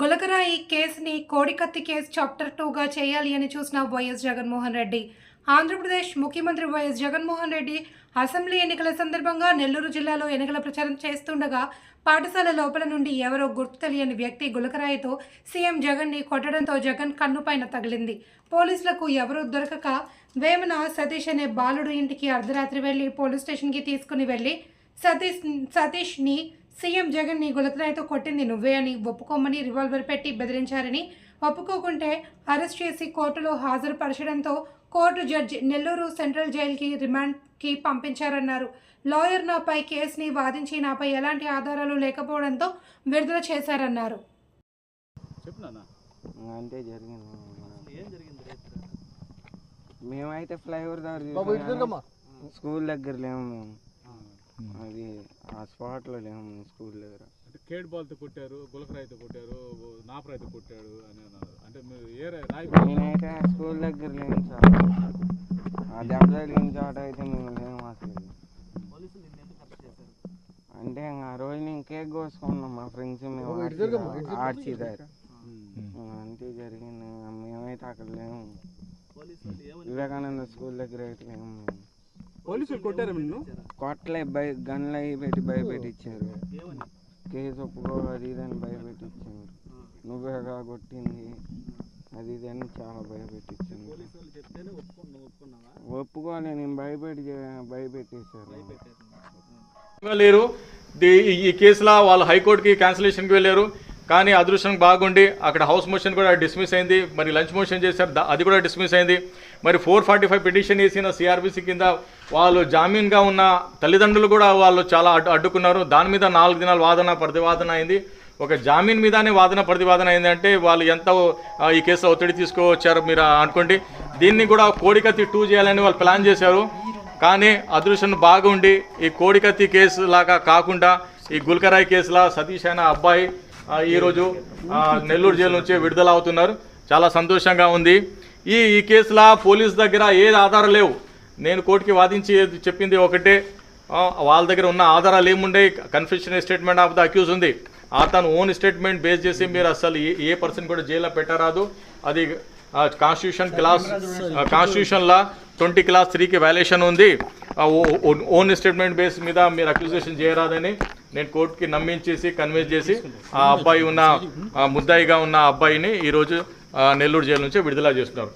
గులకరాయి కేసుని కోడికత్తి case chapter టూగా చేయాలి అని చూసిన వైఎస్ జగన్మోహన్ రెడ్డి. ఆంధ్రప్రదేశ్ ముఖ్యమంత్రి వైఎస్ జగన్మోహన్ రెడ్డి అసెంబ్లీ ఎన్నికల సందర్భంగా నెల్లూరు జిల్లాలో ఎన్నికల ప్రచారం చేస్తుండగా పాఠశాల లోపల నుండి ఎవరో గుర్తు తెలియని వ్యక్తి గులకరాయితో సీఎం జగన్ని కొట్టడంతో జగన్ కన్నుపైన తగిలింది. పోలీసులకు ఎవరూ దొరకక వేమన సతీష్ అనే బాలుడు ఇంటికి అర్ధరాత్రి వెళ్ళి పోలీస్ స్టేషన్కి తీసుకుని వెళ్ళి సతీష్ సతీష్ని సీఎం జగన్ని గులకరాయితో కొట్టింది నువ్వే అని ఒప్పుకోమని రివాల్వర్ పెట్టి బెదిరించారని. ఒప్పుకోకుంటే అరెస్ట్ చేసి కోర్టులో హాజరుపరచడంతో కోర్టు జడ్జి నెల్లూరు సెంట్రల్ జైలుకి రిమాండ్కి పంపించారన్నారు. లాయర్ నాపై కేసుని వాదించి నాపై ఎలాంటి ఆధారాలు లేకపోవడంతో విడుదల చేశారన్నారు. చెప్పు నాన్న. అంతే జరిగింది. ఏం జరిగింది రేపు? మేమైతే ఫ్లైఓవర్ దగ్గర. స్కూల్ దగ్గర లేము మేము. అది ఆ స్పాట్లో లేము స్కూల్ దగ్గర. అంటే కేడ్ బాల్తో కొట్టారు గులకరాయితో కొట్టారు నాపరాయితో కొట్టాడు అని అన్నారు. అంటే మీరు ఏ రాయి నేనైతే స్కూల్ దగ్గర లేము సార్. ఆ దెబ్బ తగిలిన చోట అయితే మేము లేము అసలు. అంటే ఇంక ఆ రోజు నేను కేక్ కోసుకున్నాం మా ఫ్రెండ్స్ మేము. ఆర్చి దగ్గర. అంతే జరిగింది. మేమైతే అక్కడ లేము. వివేకానంద స్కూల్ దగ్గర అయితే లేము మేము. పోలీసులు కొట్టారు నిన్ను కొట్లే భయ గన్లు అవి పెట్టి భయపెట్టించారు కేసు ఒప్పుకో అది ఇది అని భయపెట్టించారు నువ్వేగా కొట్టింది అది ఇది అని చాలా భయపెట్టించాను ఒప్పుకోలే నేను భయపెట్టి భయపెట్టేశారు. లేరు ఈ కేసులో వాళ్ళు హైకోర్టుకి క్యాన్సిలేషన్కి వెళ్ళారు. కానీ అదృష్టం బాగుండి అక్కడ హౌస్ మోషన్ కూడా డిస్మిస్ అయింది. మరి లంచ్ మోషన్ చేశారు అది కూడా డిస్మిస్ అయింది. మరి ఫోర్ ఫార్టీ ఫైవ్ పిటిషన్ వేసిన సిఆర్బిసి కింద వాళ్ళు జామీన్గా ఉన్న తల్లిదండ్రులు కూడా వాళ్ళు చాలా అడ్డు అడ్డుకున్నారు. దాని మీద నాలుగు దినాలు వాదన ప్రతివాదన అయింది. ఒక జామీన్ మీదనే వాదన ప్రతివాదన అయిందంటే వాళ్ళు ఎంత ఈ కేసులో ఒత్తిడి తీసుకువచ్చారు మీరు అనుకోండి. దీన్ని కూడా కోడికత్తి టూ చేయాలని వాళ్ళు ప్లాన్ చేశారు. కానీ అదృష్టం బాగుండి ఈ కోడికత్తి కేసు లాగా కాకుండా ఈ గుల్కరాయ్ కేసులా సతీష్ అయిన అబ్బాయి ఈరోజు నెల్లూరు జైలు నుంచి విడుదల అవుతున్నారు చాలా సంతోషంగా ఉంది. ఈ ఈ కేసులో పోలీస్ దగ్గర ఏది ఆధారం లేవు. నేను కోర్టుకి వాదించి ఏది చెప్పింది ఒకటే. వాళ్ళ దగ్గర ఉన్న ఆధారాలు ఏముండే? Confusion statement of the accused ఉంది. అతను ఓన్ స్టేట్మెంట్ బేస్ చేసి మీరు అసలు ఏ ఏ పర్సన్ కూడా జైల్లో పెట్టరాదు. అది కాన్స్టిట్యూషన్ క్లాస్ కాన్స్టిట్యూషన్లో ట్వంటీ క్లాస్ త్రీకి వ్యాలేషన్ ఉంది. ఓన్ స్టేట్మెంట్ బేస్ మీద మీరు అక్యూజేషన్ చేయరాదని నేను కోర్టుకి నమ్మించేసి కన్విన్స్ చేసి ఆ అబ్బాయి ఉన్న ముద్దాయిగా ఉన్న అబ్బాయిని ఈరోజు నెల్లూరు జైలు నుంచి విడుదల చేస్తున్నారు.